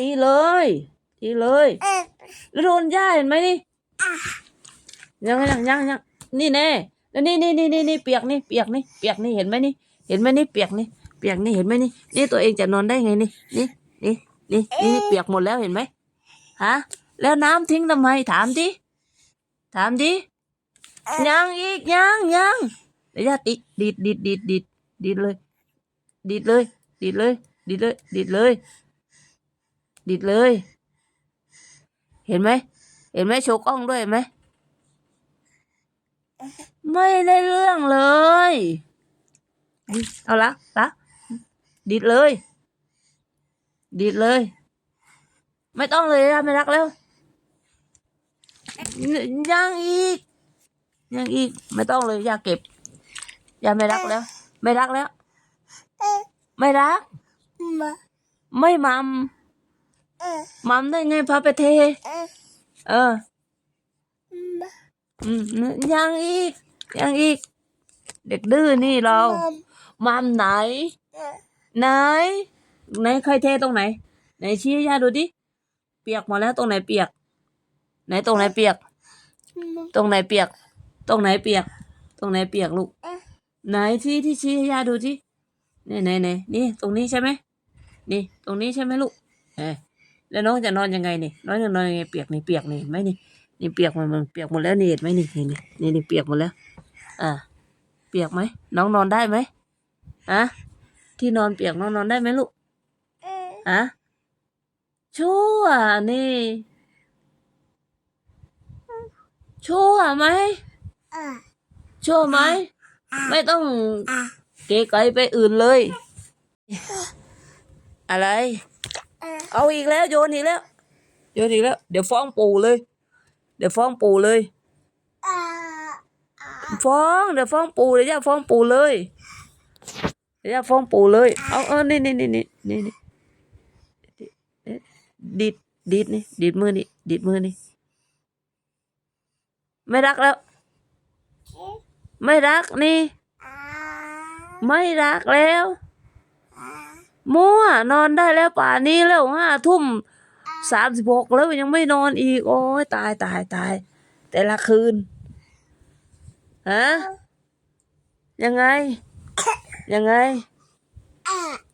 ตีเลยตีเลยแล้วโดนย่าเห็นไหมนี่ยังยังยังยังนี่แน่แล้วนี่นี่นี่นี่นี่เปียกนี่เปียกนี่เปียกนี่เห็นไหมนี่ เห็นไหมนี่เปียกนี่เปียกนี่เห็นไหมนี่นี่ตัวเองจะนอนได้ไงนี่นี่นี่นี่นี่เปียกหมดแล้วเห็นไหมฮะแล้วน้ำทิ้งทำไมถามดิถามดิยังอีกยังยังเดี๋ยวย่าติดีดดีดดีดดีดดีดเลย ดีดเลย ดีดเลย ดีดเลยดีดเลย ดีดเลย เห็นไหม เห็นไหมโชว์กล้องด้วยเห็นไหม ไม่ได้เรื่องเลยอุ๊ยเอาละละดีดเลยดีดเลย ไม่ต้องเลยนะไม่รักแล้ว ยังอีก ยังอีก ไม่ต้องเลยอย่าเก็บ อย่าไม่รักแล้ว ไม่รักแล้ว ไม่รัก ไม่มัม มัมได้ไงพาไปเท เออ อืมยังอีก ยังอีก เด็กดื้อนี่เรา มัมไหน ไหน ไหนใครเทตรงไหน ไหนชี้ให้ย่าดูดิ เปียกหมดแล้วตรงไหนเปียก ไหนตรงไหนเปียก ตรงไหนเปียก ตรงไหนเปียก ตรงไหนเปียกลูก ไหนที่ที่ชี้ให้ย่าดูที่นี่ไหนไหนนี่ ตรงนี้ใช่ไหมนี่ ตรงนี้ใช่ไหมลูก เออ แล้วน้องจะนอนยังไงนี่น้องจะนอนยังไงเปียกนี่เปียกนี่เห็นไหมนี่นี่เปียกมันมันเปียกหมดแล้วนี่เห็นไหมนี่นี่นี่นี่นี่เปียกหมดแล้ว อ่า เปียกไหมน้องนอนได้ไหมอะที่นอนเปียกน้องนอนได้ไหมลูกอะชั่วนี่ชั่วไหมชั่วไหมไม่ต้องเก๋ไกลไปอื่นเลย อะไร เอาอีกแล้วโยนอีกแล้วโยนอีกแล้ว เดี๋ยวฟ้องปู่เลย เดี๋ยวฟ้องปู่เลย ฟ้องเดี๋ยวฟ้องปู่เดี๋ยวจะฟ้องปู่เลยเดี๋ยวจะฟ้องปู่เลย เอาเออนี่นี่นี่นี่นี่นี่ดีดดีดนี่ดีดมือนี่ดีดมือนี่ไม่รักแล้ว ไม่รักนี่ ไม่รักแล้ว มั่วนอนได้แล้วป่านนี้แล้วห้าทุ่มสามสิบหกแล้วยังไม่นอนอีก โอ้ยตายตายตาย แต่ละคืนฮะยังไง ยังไง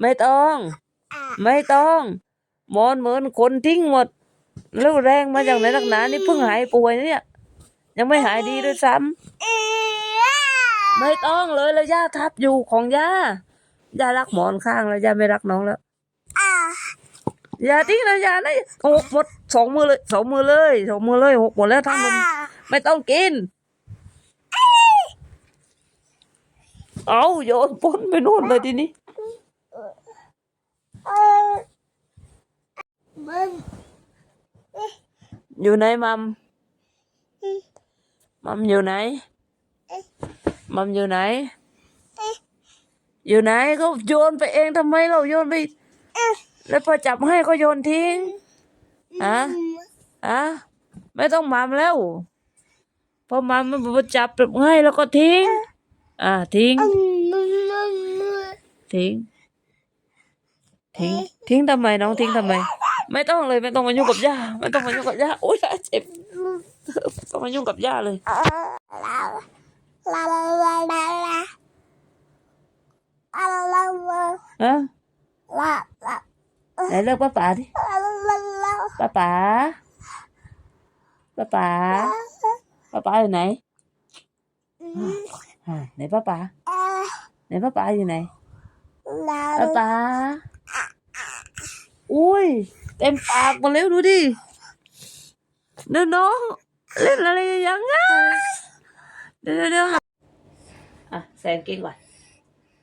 ไม่ต้อง ไม่ต้องมอนเหมือนคนทิ้งหมดแล้วแรงมาจากไหนนักหนานี่เพิ่งหายป่วยเนี่ย ยังไม่หายดีด้วยซ้ำไม่ต้องเลยแล้วย่าทับอยู่ของย่า ย่ารักหมอนข้างแล้วย่าไม่รักน้องแล้วอย่าทิ้งนะย่านะหกหมดสองมือเลยสองมือเลยสองมือเลยหกหมดแล้วทั้งนมไม่ต้องกิน เอาโยนปนไปนู่นเลยทีนี้อยู่ไหนมัมมัมอยู่ไหนมัมอยู่ไหน อยู่ไหนก็โยนไปเองทำไมเราโยนไป แล้วพอจับให้ก็โยนทิ้งอะอะไม่ต้องมัมแล้วพอมัมมันพอจับให้แล้วก็ทิ้ง อ่าทิ้ง ทิ้ง ทิ้ง ทิ้งทำไมน้องทิ้งทำไม ไม่ต้องเลยไม่ต้องมายุ่งกับย่าไม่ต้องมายุ่งกับย่าโอ๊ยย่าเจ็บไม่ต้องมายุ่งกับย่าเลย ฮะไหนเลิกป้าป๋าดิป้าป๋าป้าป๋าป้าป๋าอยู่ไหนอ่าไหนป้าป๋า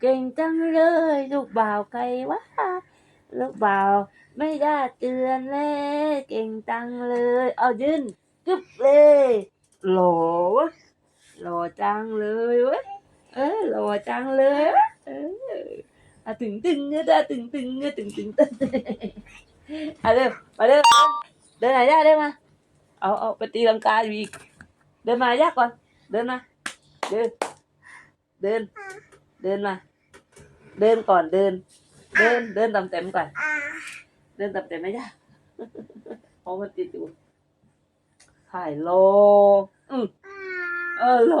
เก่งจังเลย ลูกบ่าวใครวะลูกบ่าวไม่ได้เตือนเลย เก่งจังเลย เอายืนกึบเลยหล่อวะหล่อจังเลยวะเออหล่อจังเลยวะเอออะถึงตึงเงือตึงตึงเงือตึงตึงตึงเอะเร็วมาเร็วเดินไหนยากได้มาเอาเอาไปตีลังกายอีกเดินมายากก่อนเดินมาเดินเดิน เดินมา เดินก่อนเดิน เดินเดินตามเต็มก่อน เดินตามเต็มไม่ได้เพราะมันติดอยู่ถ่ายโลอืมเออโล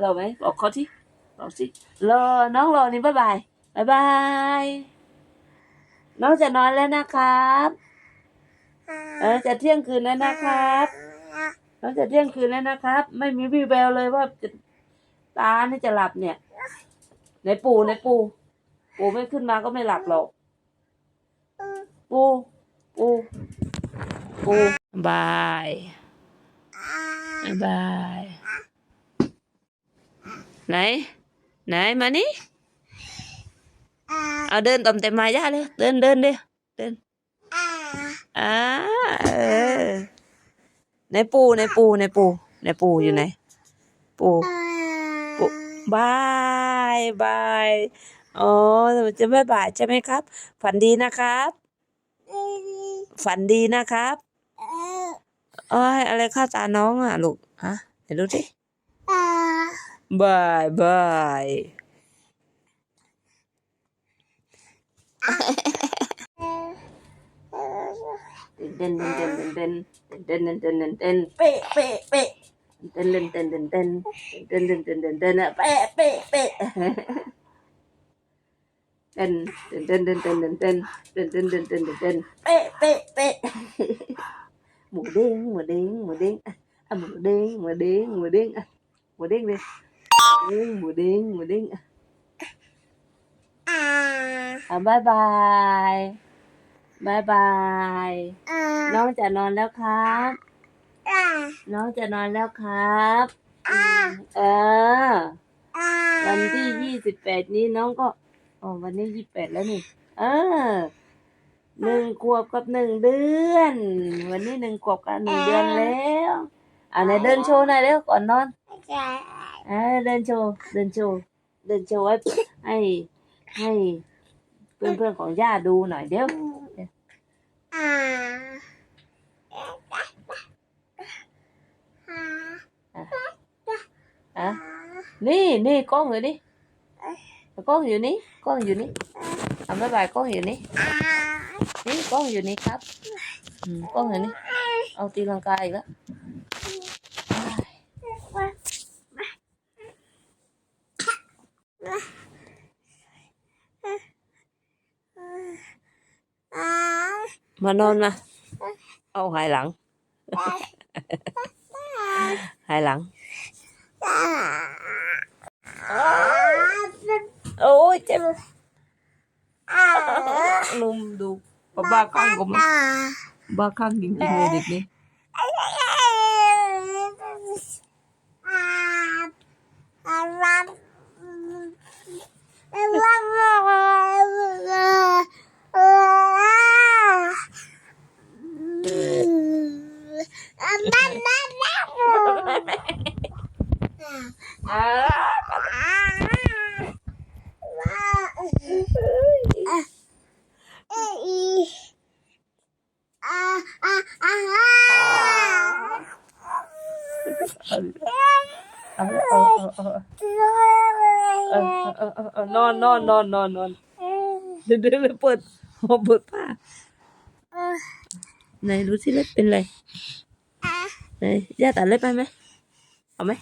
เรอไหมบอกเขาที่บอกสิรอน้องรอนี่บ๊ายบายบ๊ายบายน้องจะนอนแล้วนะครับเออจะเที่ยงคืนแล้วนะครับน้องจะเที่ยงคืนแล้วนะครับ ไม่มีวี่แววเลยว่าจะ ตานี่จะหลับเนี่ยไหนปู่ไหนปู่ปู่ไม่ขึ้นมาก็ไม่หลับหรอกปูปูปูบายบายไหน ไหนมานี่เอาเดินต่อมเต็มมาย่าเลยเดินเดินเดิเดินอ่าเออในปูในปูในปูในปูอยู่ไหน ปูปู บายบายอ๋อจะไม่บายใช่ไหมครับ ฝันดีนะครับ ฝันดีนะครับเอ้ยอะไรเข้าตาน้องอะลูกฮะเดี๋ยวดูสิบายบายเต้นเต้นเต้นเต้นเต้นเต้นเต้นเต้นเต้นเป๊ะเป๊ะเป๊ะ เต้นเต้นเต้นเต้นเต้นเต้นเต้นเต้นเต้นเต้นเป๊ะเป๊ะเป๊ะเต้นเต้นเต้นเต้นเต้นเต้นเต้นเต้นเต้นเต้นเต้นเป๊ะเป๊ะเป๊ะหมูเด้งหมูเด้งหมูเด้งอะหมูเด้งหมูเด้งหมูเด้งอะหมูเด้งเลยหมูเด้งหมูเด้งอะอะบายบายบายบายน้องจะนอนแล้วครับ น้องจะนอนแล้วครับเออ วันที่ยี่สิบแปดนี้น้องก็อ๋อวันนี้ยี่สิบแปดแล้วนี่ เออหนึ่งขวบกับหนึ่งเดือน วันนี้หนึ่งขวบกับหนึ่งเดือนแล้วอ่าไหนเดินโชว์หน่อยเร็วก่อนนอนเออเดินโชว์เดินโชว์เดินโชว์ให้ให้ให้เพื่อนเพื่อนๆของย่าดูหน่อยเดี๋ยวอ่ะนี่นี่กล้องอยู่นี่กล้องอยู่นี่กล้องอยู่นี่ทำบ๊ายบายกล้องอยู่นี่นี่กล้องอยู่นี่ครับอืมกล้องอยู่นี่เอาตีลังกาอีกแล้วมานอนมาเอาหายหลัง หายหลัง Oo, tiyan. Lumdog. Pabakang gumag. Bakang gingimulit ni. Love นอนนอนนอนนอนนอนเดี๋ยวเดี๋ยวเปิดหัวเปิดผ้าไหนรู้สิเล็บเป็นไรไหนย่าตัดเล็บไปไหมเอาไหม